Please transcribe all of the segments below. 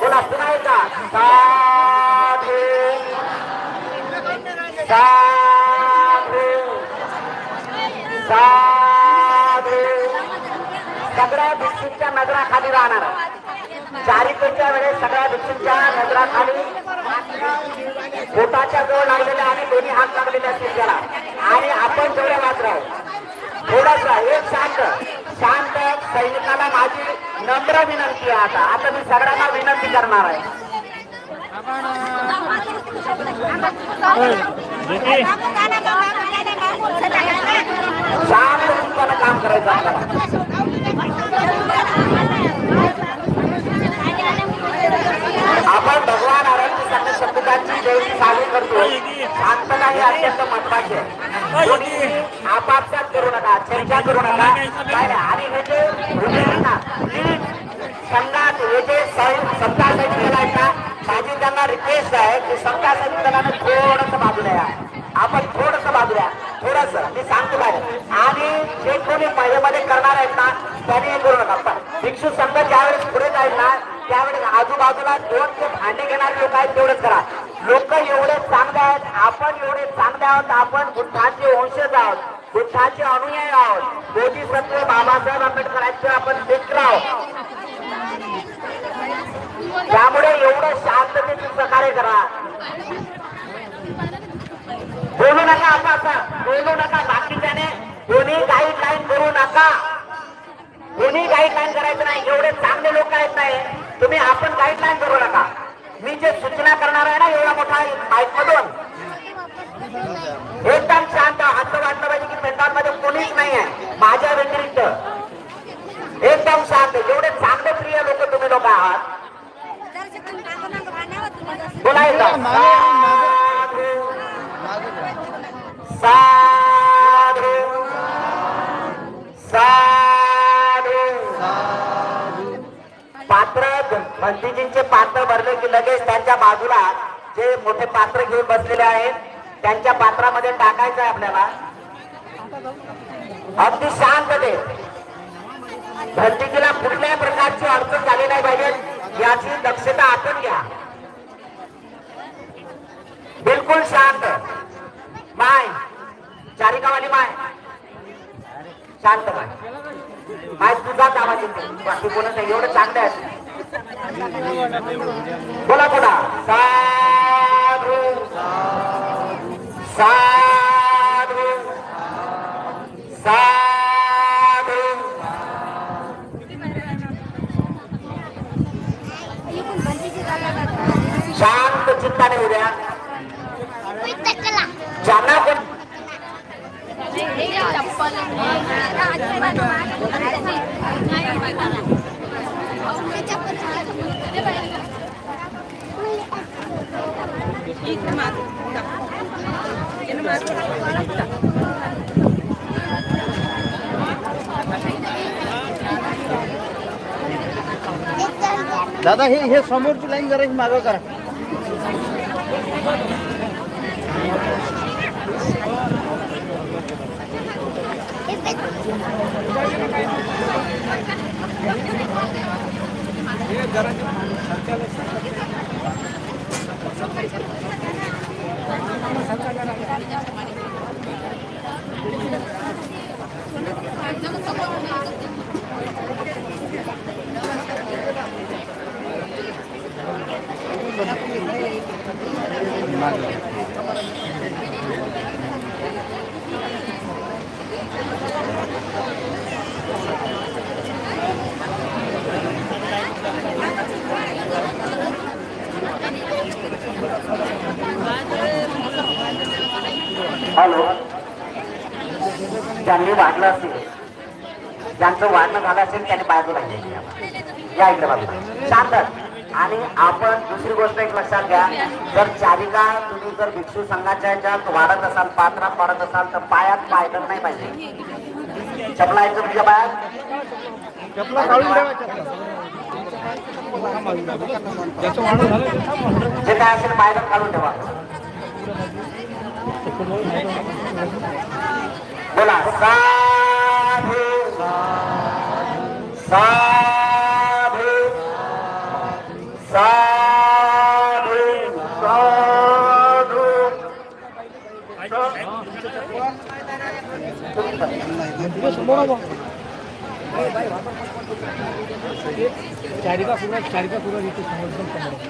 बोला पुन्हा एकदा. साधू. साधू. साधू. सगळ्या भिक्षूंच्या नजराखाली राहणार. चारित्र्याच्या वेळेस सगळ्या भिक्षूंच्या नजराखाली? पोटाच्या जवळ लागलेल्या आणि दोन्ही हात लागलेले असतील त्याला आणि आपण जेवढ्या मात्र थोडासा एक शांत शांत सैनिकाला माझी नम्र विनंती आहे आता. आता मी सगळ्यांना विनंती करणार आहे. शांत काम करायचं आपल्याला आपण भगवान आराध्य सगळ्या शब्दांची जयंती साजरी करतो शांतता ही अत्यंत महत्वाची. आहे आपापसात करू नका चर्चा करू नका. आणि हे जे ना, संघात हे जे सत्ता समता सैनिक ना माझी त्यांना रिक्वेस्ट आहे की सत्ता संचलनाने थोडस बाजूला या. आपण थोडस बाजूला थोडस मी सांगतो बाहेर. आणि जे कोणी महिलेमध्ये करणार आहेत ना त्याने हे करू नका भिक्षू संघ ज्यावेळेस पुढे जाईल ना त्यावेळेस आजूबाजूला दोन ते भांडे घेणारे लोक आहेत तेवढेच करा. लोक एवढे चांगले आहेत आपण एवढे चांगले आहोत आपण बुद्धांचे वंशज आहोत बुद्धाचे अनुयायी आहोत. बोधिसत्व बाबासाहेब आंबेडकरांचे आपण मित्र आहोत. त्यामुळे एवढं शांततेचं प्रकारे करा. बोलू नका आता आता बोलू नका बाकीच्याने. कोणी गाईडलाईन करू नका. कोणी गाईडलाईन करायचं नाही. एवढे चांगले लोक आहेत नाही तुम्ही आपण गाईडलाईन करू नका. मी जे सूचना करणार आहे ना एवढा मोठा माईक मधून एकदम शांत असं वाटलं पाहिजे की मैदानमध्ये कोणीच नाही आहे. माझ्या व्यतिरिक्त. एकदम शांत. एवढे चांगले प्रिय लोक तुम्ही लोक आहात. बोला भंतीजींचे पात्र भरले की लगेच त्यांच्या बाजूला जे मोठे पात्र घेऊन बसलेले आहेत त्यांच्या पात्रामध्ये टाकायचं आहे आपल्याला. अगदी शांतते भंतीजीला कुठल्याही प्रकारची अडचण झाली नाही पाहिजे याची दक्षता आपण घ्या. बिलकुल शांत. माय. चारिकावाली माय. शांत माय. माय तुझा आवाज येतो बाकी कोणच नाही एवढं चांगलं आहे. बोला बोला साधू साधू साधू शांत चित्ताने उद्या ज्यांना पण दादा हे हे समोरची लाईन जरा मागं करा. हॅलो ज्यांनी वाढलं असेल ज्यांचं वाढणं झालं असेल त्यांनी बाजूला घ्यायची या इकडे बाजूला. शांत आणि आपण दुसरी गोष्ट एक लक्षात घ्या. जर चारिका तुम्ही जर भिक्षू संघाच्या ह्याच्यात वाढत असाल पात्रात वाढत असाल तर पायात पायदल नाही पाहिजे. म्हणजे चपला यायचं तुझ्या पायात जे काय असेल पायदल काढून ठेवा. बोला साधू साधू साधू चारिका कुरा चारिका कुरा इथे समोर एकदम समोर हो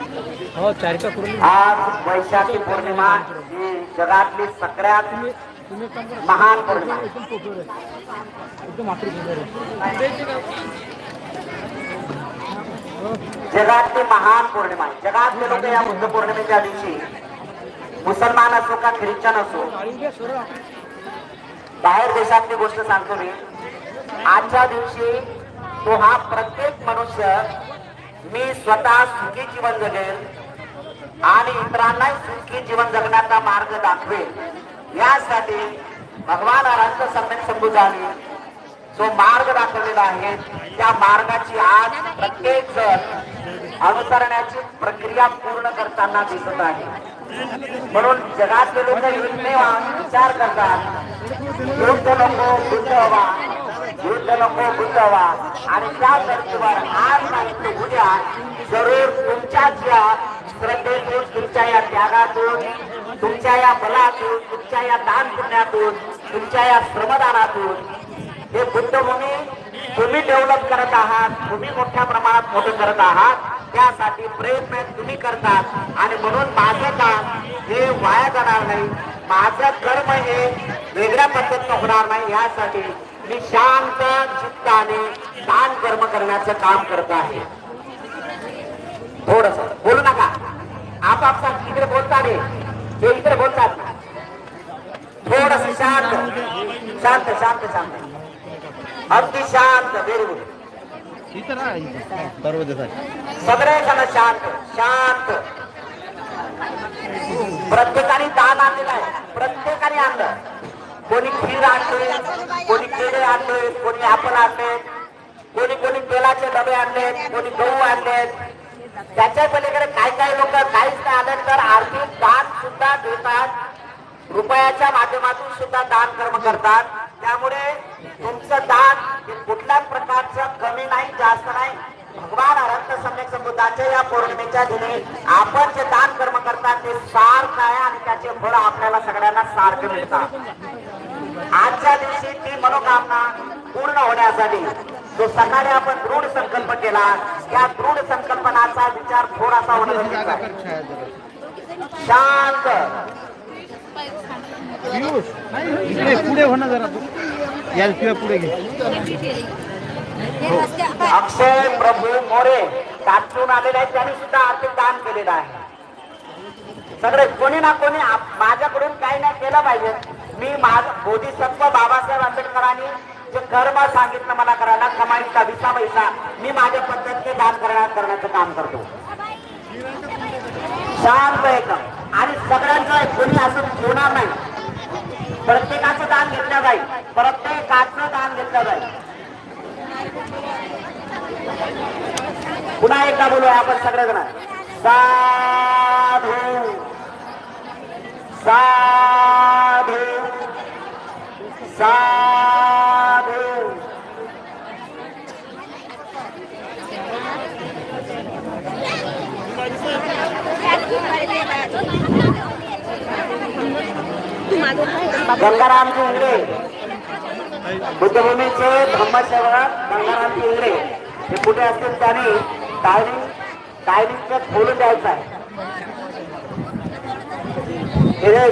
चारिका कुरा आज वैशाखी पौर्णिमा ही जगातली सगळ्यात महान पौर्णिमा. जगातली महान पौर्णिमा. जगातले लोक या बुद्ध पौर्णिमेच्या दिवशी मुसलमान असो का ख्रिश्चन असो बाहेर देशातली गोष्ट सांगतो मी. आजच्या दिवशी तो हा प्रत्येक मनुष्य मी स्वतः सुखी जीवन जगेल आणि इतरांनाही सुखी जीवन जगण्याचा मार्ग दाखवेल. यासाठी भगवान अनंत सम्यक संबुजाने जो मार्ग दाखवलेला आहे त्या मार्गाची आज प्रत्येक जण अनुसरण्याची प्रक्रिया पूर्ण करताना दिसत आहे. म्हणून जगातले लोक एकमेव विचार करतात. युद्ध नको बुद्ध हवा युद्ध नको बुद्ध हवा आणि त्या धर्तीवर आज नाही उद्या जरूर तुमच्याच या श्रद्धेतून तुमच्या या त्यागातून तुमच्या या बलातून तुमच्या या दान पुण्यातून तुमच्या या श्रमदानातून हे बुद्धभूमी तुम्ही डेव्हलप करत आहात तुम्ही मोठ्या प्रमाणात मोठं करत आहात त्यासाठी प्रयत्न तुम्ही करतात. आणि म्हणून माझं काम हे वाया जाणार नाही. माझं कर्म हे वेगळ्या पद्धतीनं होणार नाही. यासाठी मी शांत चित्ताने दान कर्म करण्याचं काम करत आहे. थोडस. बोलू नका. आपापसात इकडे बोलतात रे हे इकडे बोलतात थोडस शांत। शांत शांत शांत। अगदी शांत व्हेरी गुड सगळे जण शांत शांत। प्रत्येकाने दान आणलेलं आहे प्रत्येकाने आणलं कोणी खीर आणले कोणी केळे आणले कोणी आपण आणले कोणी कोणी तेलाचे डबे आणले कोणी गहू आणलेत त्याच्या पलीकडे काय काय लोक काहीच नाही आलं तर आर्थिक दान सुद्धा देतात. रुपयाच्या माध्यमातून सुद्धा दान कर्म करतात. त्यामुळे तुमचं दान हे कुठल्याच प्रकारचं कमी नाही जास्त नाही. भगवान अनंत सम्यक समुद्राच्या या पौर्णिमेच्या दिनी आपण जे दान कर्म करतात ते सार्थ आहे आणि त्याचे फळ आपल्याला सगळ्यांना सारखं मिळतात. आजच्या दिवशी ती मनोकामना पूर्ण होण्यासाठी जो सकाळी आपण दृढ संकल्प केला त्या दृढ संकल्पनाचा विचार थोडासा होणं गरजेचं आहे. शांत. पुढे हो ना जरा. तू या किंवा पुढे घे. अक्षय प्रभू मोरे ताटून आलेले आहेत त्यांनी सुद्धा आर्थिक दान केलेलं आहे. सगळे कोणी ना कोणी माझ्याकडून काही नाही केलं पाहिजे. मी माझ बोधिसत्व बाबासाहेब आंबेडकरांनी जे कर्म सांगितलं मला करायला कमाईचा विसा पैसा मी माझ्या पद्धतीने दान करण्या करण्याचं काम करतो. शांत एकदम. आणि सगळ्यांचं कोणी असं होणार नाही. प्रत्येकाचं दान घेतलं जाईल. प्रत्येकाचं दान घेतलं जाईल. पुन्हा एकदा बोलूया आपण सगळेजण. साधू साधू साधू गंगाराम इंगळे बुद्धभूमीचे धम्मसेवक गंगाराम इंगळे हे कुठे असतील त्यांनी टायमिंग टायमिंगचं खोलून द्यायचं आहे. हे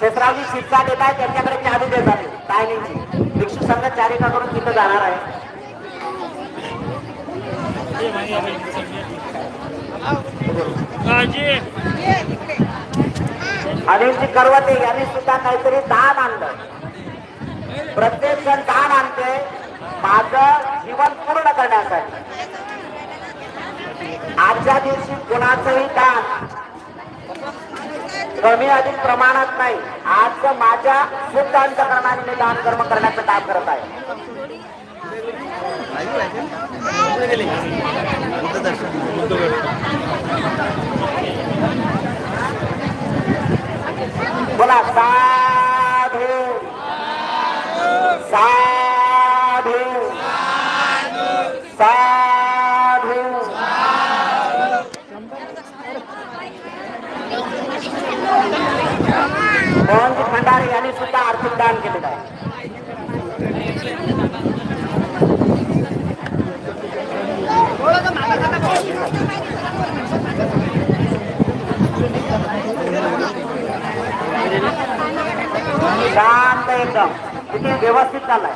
शेषरावजी शिक्षा देत आहे त्यांच्याकडे चालू देत आहे. टायमिंगची भिक्षू संघ चारिकाकडून तिथं जाणार आहे. अनिलजी करवते यांनी सुद्धा काहीतरी दान आणलं. प्रत्येक जण दान आणते माझं जीवन पूर्ण करण्यासाठी. आजच्या दिवशी कोणाचंही दान कमी अधिक प्रमाणात नाही. आज माझ्या शुद्ध अंतकरणाने मी दान कर्म करण्याचं काम करत आहे. बोला साधू। साधू। साधू। मोहनजी खंडारे यांनी सुद्धा आर्थिक दान केलेलं आहे. किती व्यवस्थित चाललाय.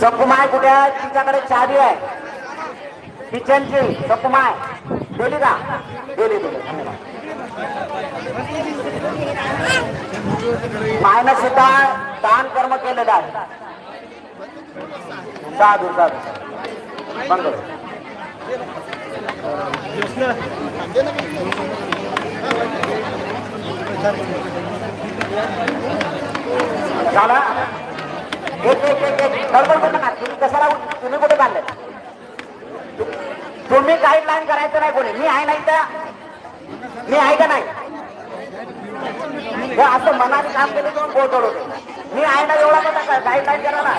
सकुमाय कुठे आहे? तिच्याकडे चावी आहे. किचनची सकुमाय गेली का गेली दिली मायनं सुद्धा दान कर्म केलेलं आहे. साधू साधू. बंद झाला? एक एक एक एक. तुम्ही कशाला तुम्ही कुठे बांधलं तुम्ही गाईडलाईन करायचं नाही कोणी. मी आहे नाही तर मी आहे का नाही? असं मनाने काम केलं तुम्ही बोलतो मी आहे ना एवढा कसा गाईडलाईन करा ना.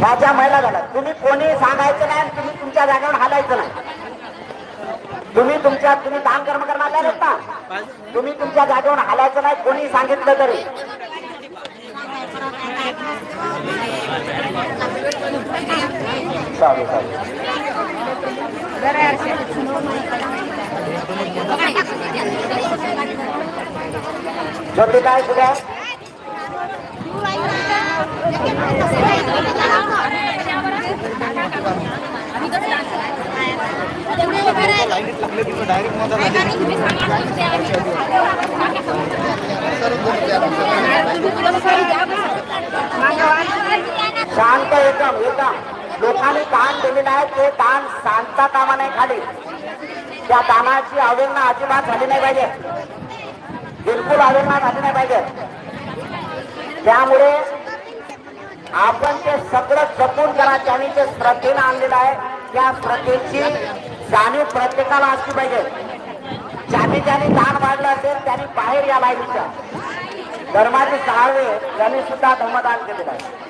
माझ्या महिला झाल्या. तुम्ही कोणी सांगायचं नाही तुम्ही तुमच्या जागेवर हालायचं नाही. तुम्ही तुमच्या तुम्ही दान कर्म करणार नाही ना. तुम्ही तुमच्या जागेवर हालायचं नाही कोणी सांगितलं तरी. चालेल चालेल ज्योती काय कुठे शांत एकदम एकदम। लोकांनी दान दिलेलं आहे ते दान सांगता कामा नाही खाली। त्या दानाची अवहेलना अजिबात झाली नाही पाहिजे. बिलकुल अवहेलना झाली नाही पाहिजे. त्यामुळे आपण ते सगळं जपून करा. त्यांनी जे श्रद्धेनं आणलेलं आहे त्या श्रद्धेची जाणीव प्रत्येकाला असली पाहिजे. ज्याने ज्याने दान वाढलं असेल त्यांनी बाहेर या लाईनीच्या धर्माचे सहावे त्यांनी सुद्धा धर्मदान केलेलं आहे.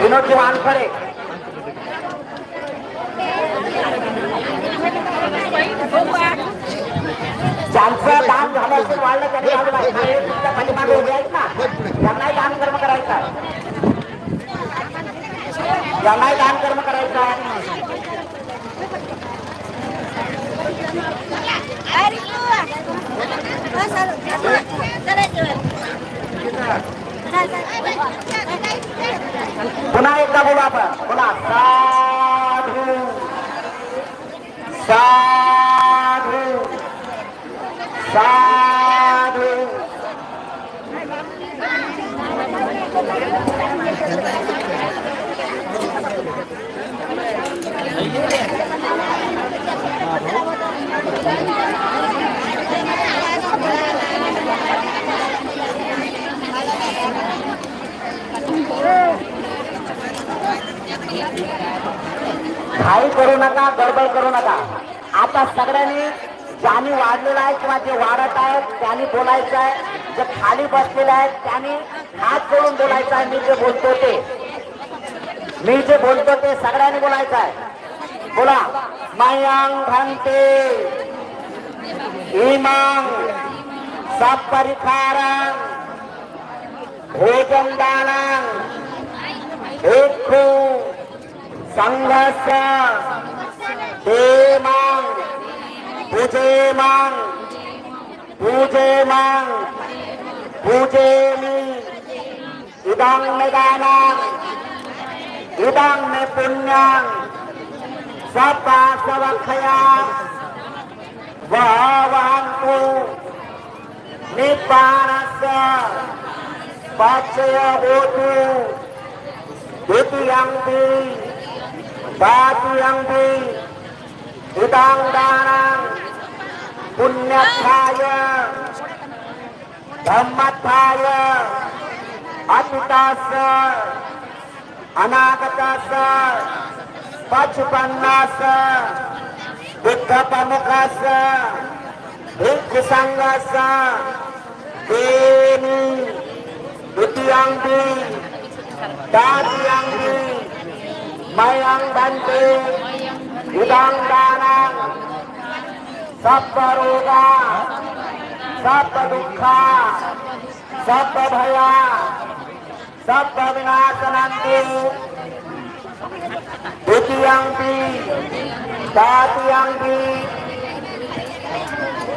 विनोद वानखरे ज्यांचं दान झालं असेल वाढलं त्यांनी आलं पाहिजे. तुमच्या पाठीमागे उभे आहेत ना. त्यांनाही दान कर्म करायचं त्यांनाही दान कर्म करायचं आहे. पुन्हा एकदा बोला आपण. बोला. साधू. साधू. साधू घाई करू नका गडबड करू नका आता सगळ्यांनी ज्यांनी वाढलेलं आहे किंवा जे वाढत आहेत त्यांनी बोलायचं आहे. जे खाली बसलेले आहेत त्यांनी हात जोडून बोलायचं आहे. मी जे बोलतो ते. मी जे बोलतो ते सगळ्यांनी बोलायचं आहे. बोला. मयांग भंते इमांग. सपरिखारं भोजन दानांग. एक संघर्ष. हे मांग పూజేమాం పూజేమాం పూజేమి ఇదం నిదానం ఇదం నిపుణ్యం సపాసవక్షయా వహవంతు నిపానస్య పాచయ హోతు ద్వితీయం ది ద్వితీయం ది Utang hitga panikasa, hitgi sanggasa, ini, itu yang ini, dan yang Dadiyangdi Mayang Banting देणी द्वितीयांगी दादियांगी मयंग बंते इदं दानं सप्प रोगा सप्प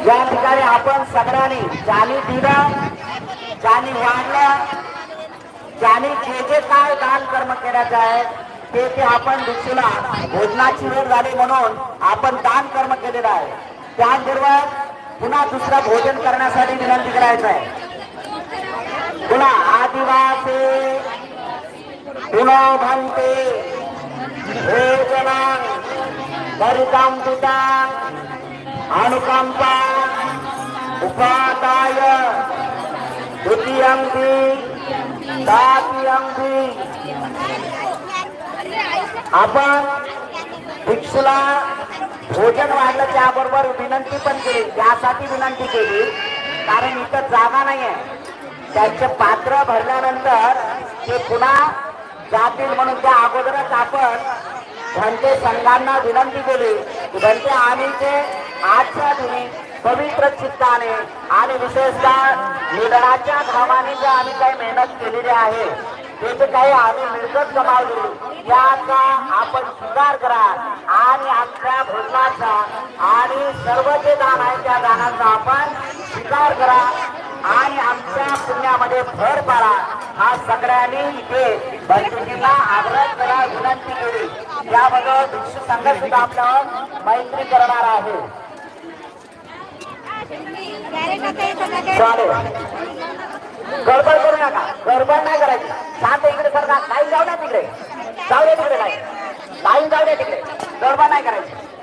या ठिकाणी आपण सगळ्यांनी ज्यांनी दिलं ज्यांनी वाढलं ज्यांनी जे जे काय दान कर्म केल्याचं आहे ते ते आपण भिक्षूला भोजनाची वेळ झाली म्हणून आपण दान कर्म केलेलं आहे. त्याचबरोबर पुन्हा दुसरं भोजन करण्यासाठी विनंती करायचं आहे पुन्हा आदिवासी पुन्हा भन्ते भोजना गरितां पिता अनुकंपा उपादाय द्वितीयंगी दातीयंगी आपण भिक्षुला भोजन वाढलं त्याबरोबर विनंती पण केली. त्यासाठी विनंती केली. कारण इथं जागा नाही आहे त्यांचे पात्र भरल्यानंतर ते पुन्हा जातील म्हणून त्या अगोदरच आपण घंटे संघांना विनंती केली. घंटे आम्ही ते आजच्या दिनी पवित्र चित्ताने आणि विशेषतः निधनाच्या भावाने जे आम्ही काही मेहनत केलेली आहे ते जे काही आम्ही मिळकत कमावली याचा आपण स्वीकार करा आणि आमच्या भोजनाचा आणि सर्व जे दान आहे त्या दानाचा आपण स्वीकार करा आणि आमच्या पुण्यामध्ये भर पाडा. हा सगळ्यांनी इथे बंधुजींना आग्रह करा विनंती केली. याबद्दल भिक्षू संघ सुद्धा आपल्यावर मैत्री करणार आहे. चालेल. गडबड करू नका. गडबड नाही करायची. शांत इकडे सरकार लाईन जाऊ द्या तिकडे. जाऊ द्या तिकडे लाईन. लाईन जाऊ द्या तिकडे. गडबड नाही करायची.